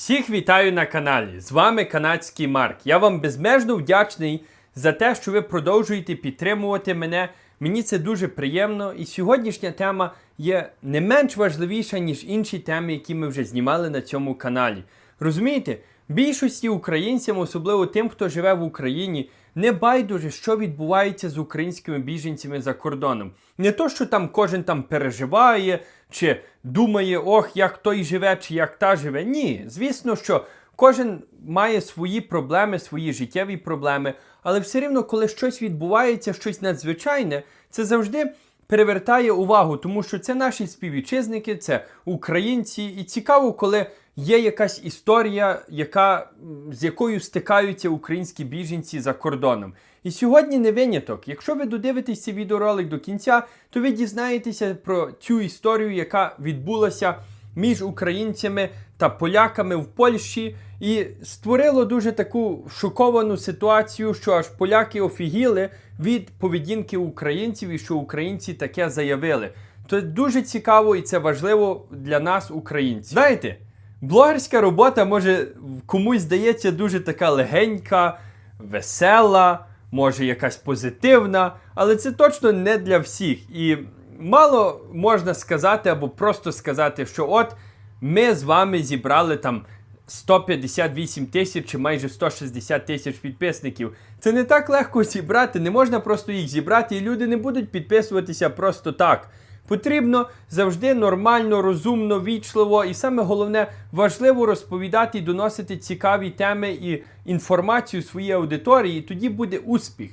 Всіх вітаю на каналі. З вами канадський Марк. Я вам безмежно вдячний за те, що ви продовжуєте підтримувати мене. Мені це дуже приємно. І сьогоднішня тема є не менш важливіша, ніж інші теми, які ми вже знімали на цьому каналі. Розумієте, більшості українцям, особливо тим, хто живе в Україні, не байдуже, що відбувається з українськими біженцями за кордоном. Не то, що там кожен там переживає, чи думає, ох, як той живе, чи як та живе. Ні, звісно, що кожен має свої проблеми, свої життєві проблеми, але все рівно, коли щось відбувається, щось надзвичайне, це завжди перевертає увагу, тому що це наші співвітчизники, це українці, і цікаво, коли є якась історія, яка, з якою стикаються українські біженці за кордоном. І сьогодні не виняток. Якщо ви додивитесь цей відеоролик до кінця, то ви дізнаєтеся про цю історію, яка відбулася між українцями та поляками в Польщі, і створило дуже таку шоковану ситуацію, що аж поляки офігіли від поведінки українців і що українці таке заявили. То дуже цікаво і це важливо для нас, українців. Знаєте, блогерська робота може комусь здається дуже така легенька, весела, може якась позитивна, але це точно не для всіх. І мало можна сказати або просто сказати, що от ми з вами зібрали там 158 тисяч чи майже 160 тисяч підписників. Це не так легко зібрати, не можна просто їх зібрати, і люди не будуть підписуватися просто так. Потрібно завжди нормально, розумно, вічливо і саме головне важливо розповідати і доносити цікаві теми і інформацію своїй аудиторії, і тоді буде успіх.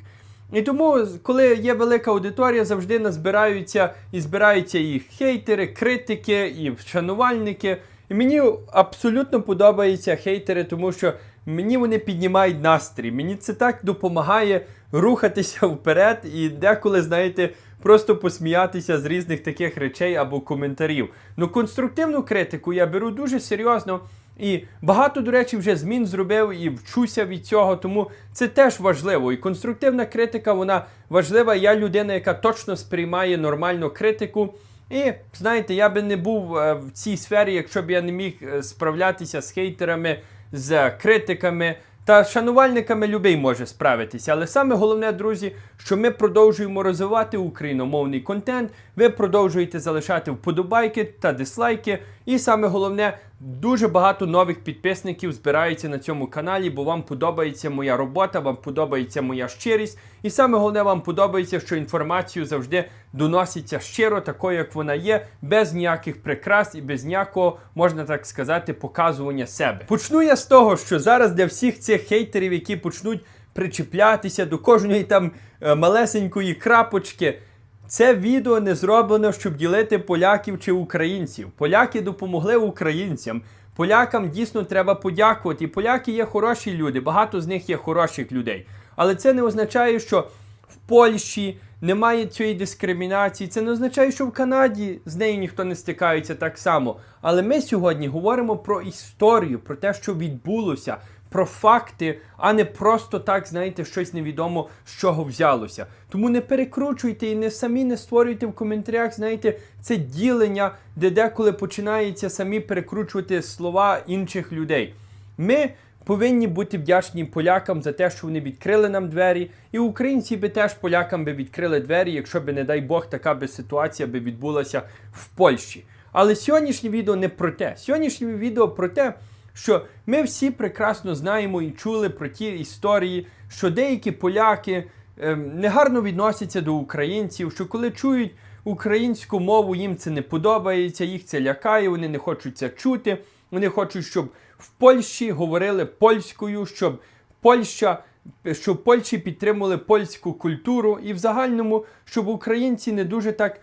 І тому, коли є велика аудиторія, завжди назбираються і збираються і хейтери, критики, і шанувальники. І мені абсолютно подобаються хейтери, тому що мені вони піднімають настрій. Мені це так допомагає рухатися вперед і деколи, знаєте, просто посміятися з різних таких речей або коментарів. Ну, конструктивну критику я беру дуже серйозно. І багато, до речі, вже змін зробив і вчуся від цього, тому це теж важливо. І конструктивна критика, вона важлива. Я людина, яка точно сприймає нормальну критику. І знаєте, я би не був е, в цій сфері, якщо б я не міг е, справлятися з хейтерами, з критиками. Та шанувальниками любий може справитися. Але саме головне, друзі, що ми продовжуємо розвивати україномовний контент. Ви продовжуєте залишати вподобайки та дислайки. І саме головне, дуже багато нових підписників збирається на цьому каналі, бо вам подобається моя робота, вам подобається моя щирість. І саме головне, вам подобається, що інформацію завжди доноситься щиро, такою, як вона є, без ніяких прикрас і без ніякого, можна так сказати, показування себе. Почну я з того, що зараз для всіх цих хейтерів, які почнуть причіплятися до кожної там е, малесенької крапочки. Це відео не зроблено, щоб ділити поляків чи українців. Поляки допомогли українцям. Полякам дійсно треба подякувати. І поляки є хороші люди, багато з них є хороших людей. Але це не означає, що в Польщі немає цієї дискримінації. Це не означає, що в Канаді з нею ніхто не стикається так само. Але ми сьогодні говоримо про історію, про те, що відбулося, про факти, а не просто так, знаєте, щось невідомо з чого взялося. Тому не перекручуйте і не самі не створюйте в коментарях, знаєте, це ділення, де деколи починається самі перекручувати слова інших людей. Ми повинні бути вдячні полякам за те, що вони відкрили нам двері, і українці би теж полякам би відкрили двері, якщо би, не дай Бог, така би ситуація би відбулася в Польщі. Але сьогоднішнє відео не про те. Сьогоднішнє відео про те, що ми всі прекрасно знаємо і чули про ті історії, що деякі поляки ем, негарно відносяться до українців, що коли чують українську мову, їм це не подобається, їх це лякає, вони не хочуть це чути. Вони хочуть, щоб в Польщі говорили польською, щоб Польща. Щоб Польщі підтримували польську культуру і в загальному, щоб українці не дуже так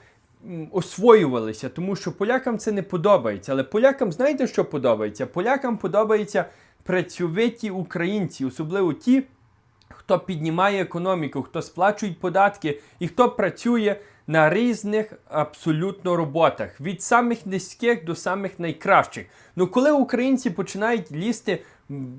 освоювалися, тому що полякам це не подобається. Але полякам знаєте, що подобається? Полякам подобаються працьовиті українці, особливо ті, хто піднімає економіку, хто сплачує податки і хто працює на різних абсолютно роботах, від самих низьких до самих найкращих. Ну коли українці починають лізти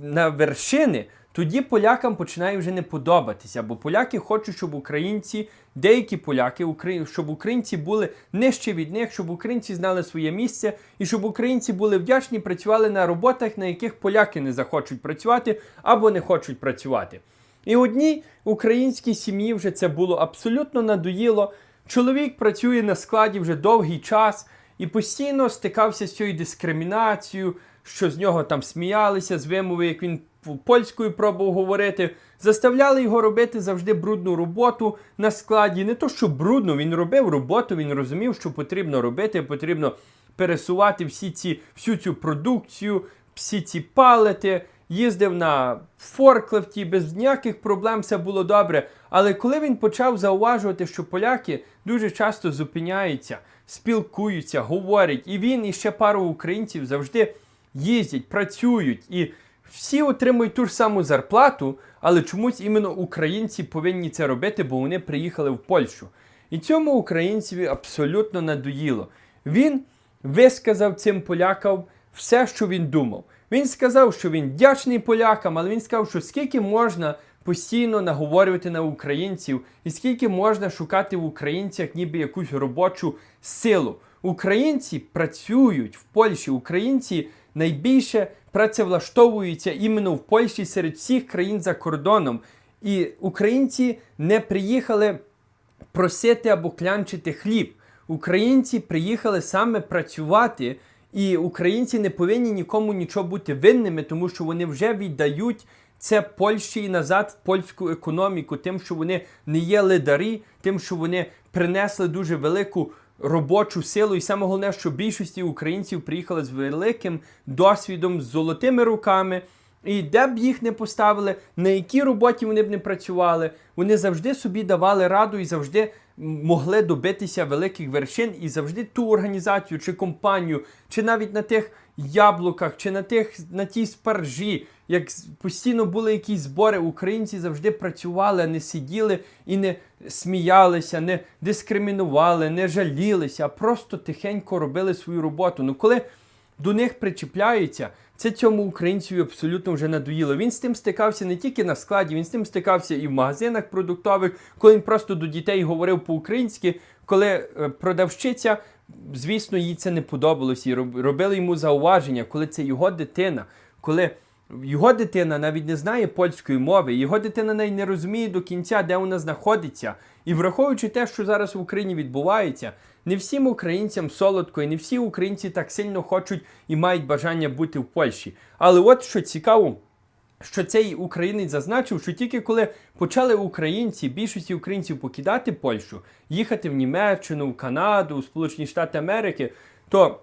на вершини, тоді полякам починає вже не подобатися, бо поляки хочуть, щоб українці, деякі поляки, щоб українці були нижче від них, щоб українці знали своє місце і щоб українці були вдячні, працювали на роботах, на яких поляки не захочуть працювати або не хочуть працювати. І одній українській сім'ї вже це було абсолютно надоїло. Чоловік працює на складі вже довгий час і постійно стикався з цією дискримінацією, що з нього там сміялися з вимови, як він польською пробував говорити. Заставляли його робити завжди брудну роботу на складі. Не то, що брудно, він робив роботу, він розумів, що потрібно робити, потрібно пересувати всі ці, всю цю продукцію, всі ці палети. Їздив на форклифті, без ніяких проблем все було добре. Але коли він почав зауважувати, що поляки дуже часто зупиняються, спілкуються, говорять, і він і ще пару українців завжди їздять, працюють, і всі отримують ту ж саму зарплату, але чомусь іменно українці повинні це робити, бо вони приїхали в Польщу. І цьому українцеві абсолютно надоїло. Він висказав цим полякам все, що він думав. Він сказав, що він вдячний полякам, але він сказав, що скільки можна постійно наговорювати на українців, і скільки можна шукати в українцях ніби якусь робочу силу. Українці працюють в Польщі, українці найбільше працевлаштовуються іменно в Польщі серед всіх країн за кордоном. І українці не приїхали просити або клянчити хліб. Українці приїхали саме працювати, і українці не повинні нікому нічого бути винними, тому що вони вже віддають це Польщі і назад в польську економіку, тим, що вони не є лидарі, тим, що вони принесли дуже велику робочу силу. І саме головне, що більшості українців приїхали з великим досвідом, з золотими руками. І де б їх не поставили, на якій роботі вони б не працювали, вони завжди собі давали раду і завжди могли добитися великих вершин, і завжди ту організацію чи компанію, чи навіть на тих яблуках, чи на тих на тій спаржі, як постійно були якісь збори, українці завжди працювали, не сиділи і не сміялися, не дискримінували, не жалілися, а просто тихенько робили свою роботу. Ну коли до них причіпляються, це цьому українцю абсолютно вже надоїло. Він з тим стикався не тільки на складі, він з тим стикався і в магазинах продуктових, коли він просто до дітей говорив по-українськи, коли е, продавщиця, звісно, їй це не подобалося, і робили йому зауваження, коли це його дитина, коли його дитина навіть не знає польської мови, його дитина навіть не розуміє до кінця, де вона знаходиться. І враховуючи те, що зараз в Україні відбувається, не всім українцям солодко, і не всі українці так сильно хочуть і мають бажання бути в Польщі. Але от що цікаво, що цей українець зазначив, що тільки коли почали українці, більшості українців покидати Польщу, їхати в Німеччину, в Канаду, у Сполучені Штати Америки, то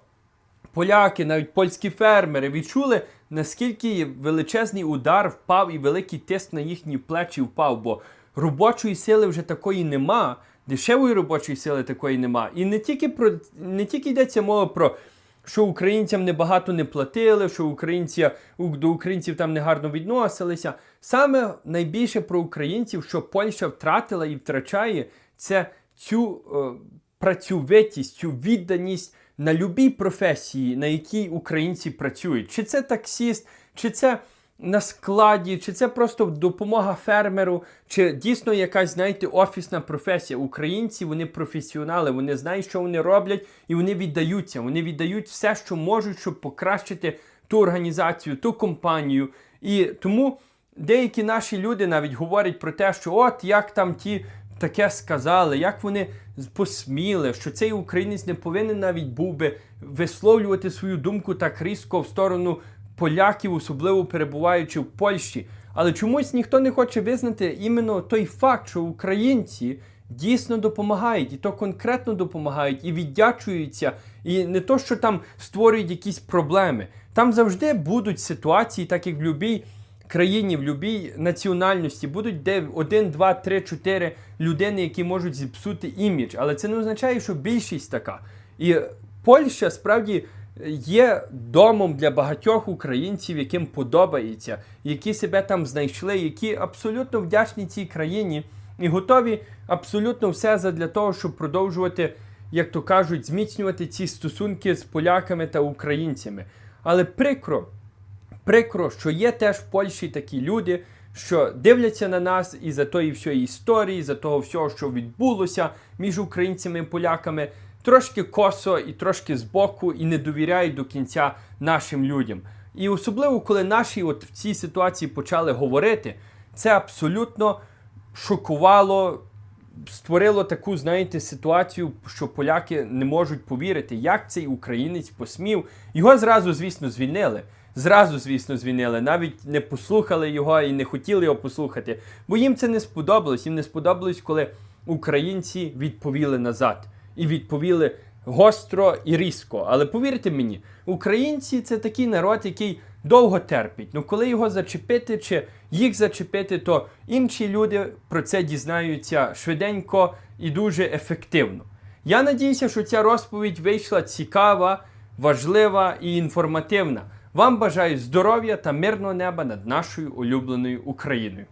поляки, навіть польські фермери відчули, наскільки величезний удар впав і великий тиск на їхні плечі впав, бо робочої сили вже такої нема, дешевої робочої сили такої нема. І не тільки про не тільки йдеться мова про. Що українцям небагато не платили, що українці, до українців там негарно відносилися. Саме найбільше про українців, що Польща втратила і втрачає, це цю е, працьовитість, цю відданість на любій професії, на якій українці працюють. Чи це таксіст, чи це на складі, чи це просто допомога фермеру, чи дійсно якась, знаєте, офісна професія. Українці вони професіонали, вони знають, що вони роблять, і вони віддаються. Вони віддають все, що можуть, щоб покращити ту організацію, ту компанію. І тому деякі наші люди навіть говорять про те, що от як там ті таке сказали, як вони посміли, що цей українець не повинен навіть був би висловлювати свою думку так різко в сторону поляків, особливо перебуваючи в Польщі. Але чомусь ніхто не хоче визнати іменно той факт, що українці дійсно допомагають, і то конкретно допомагають, і віддячуються, і не то, що там створюють якісь проблеми. Там завжди будуть ситуації, так як в будь-якій країні, в будь-якій національності будуть де один, два, три, чотири людини, які можуть зіпсути імідж. Але це не означає, що більшість така. І Польща справді є домом для багатьох українців, яким подобається, які себе там знайшли, які абсолютно вдячні цій країні і готові абсолютно все задля того, щоб продовжувати, як то кажуть, зміцнювати ці стосунки з поляками та українцями. Але прикро, прикро, що є теж в Польщі такі люди, що дивляться на нас і за тої всієї історії, за того всього, що відбулося між українцями і поляками, трошки косо і трошки збоку, і не довіряють до кінця нашим людям. І особливо, коли наші от в цій ситуації почали говорити, це абсолютно шокувало, створило таку, знаєте, ситуацію, що поляки не можуть повірити, як цей українець посмів. Його зразу, звісно, звільнили. Зразу, звісно, звільнили. Навіть не послухали його і не хотіли його послухати. Бо їм це не сподобалось. Їм не сподобалось, коли українці відповіли назад. І відповіли гостро і різко. Але повірте мені, українці це такий народ, який довго терпить. Ну коли його зачепити чи їх зачепити, то інші люди про це дізнаються швиденько і дуже ефективно. Я надіюся, що ця розповідь вийшла цікава, важлива і інформативна. Вам бажаю здоров'я та мирного неба над нашою улюбленою Україною.